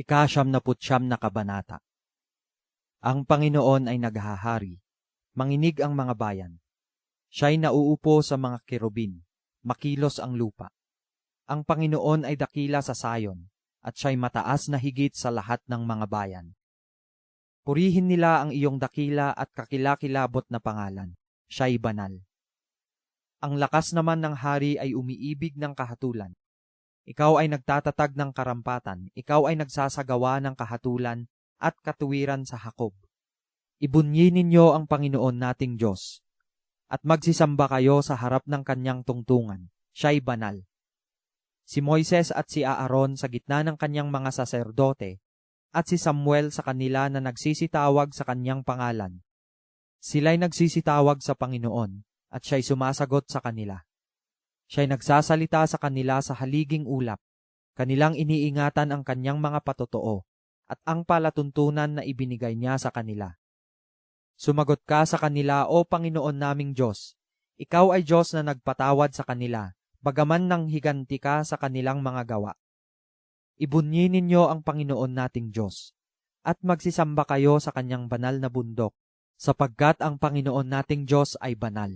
Ikasyam na putsyam na kabanata. Ang Panginoon ay naghahari, manginig ang mga bayan. Siya'y nauupo sa mga kerubin, makilos ang lupa. Ang Panginoon ay dakila sa sayon, at siya'y mataas na higit sa lahat ng mga bayan. Purihin nila ang iyong dakila at kakilakilabot na pangalan. Siya'y banal. Ang lakas naman ng hari ay umiibig ng kahatulan. Ikaw ay nagtatatag ng karampatan, ikaw ay nagsasagawa ng kahatulan at katuwiran sa Hakob. Ibunyi ninyo ang Panginoon nating Diyos, at magsisamba kayo sa harap ng kanyang tungtungan. Siya'y banal. Si Moises at si Aaron sa gitna ng kanyang mga saserdote, at si Samuel sa kanila na nagsisitawag sa kanyang pangalan. Sila'y nagsisitawag sa Panginoon, at siya'y sumasagot sa kanila. Siya'y nagsasalita sa kanila sa haliging ulap. Kanilang iniingatan ang kanyang mga patotoo at ang palatuntunan na ibinigay niya sa kanila. Sumagot ka sa kanila, O Panginoon naming Diyos. Ikaw ay Diyos na nagpatawad sa kanila, bagaman nang higanti ka sa kanilang mga gawa. Ibunyi ninyo ang Panginoon nating Diyos, at magsisamba kayo sa kanyang banal na bundok, sapagkat ang Panginoon nating Diyos ay banal.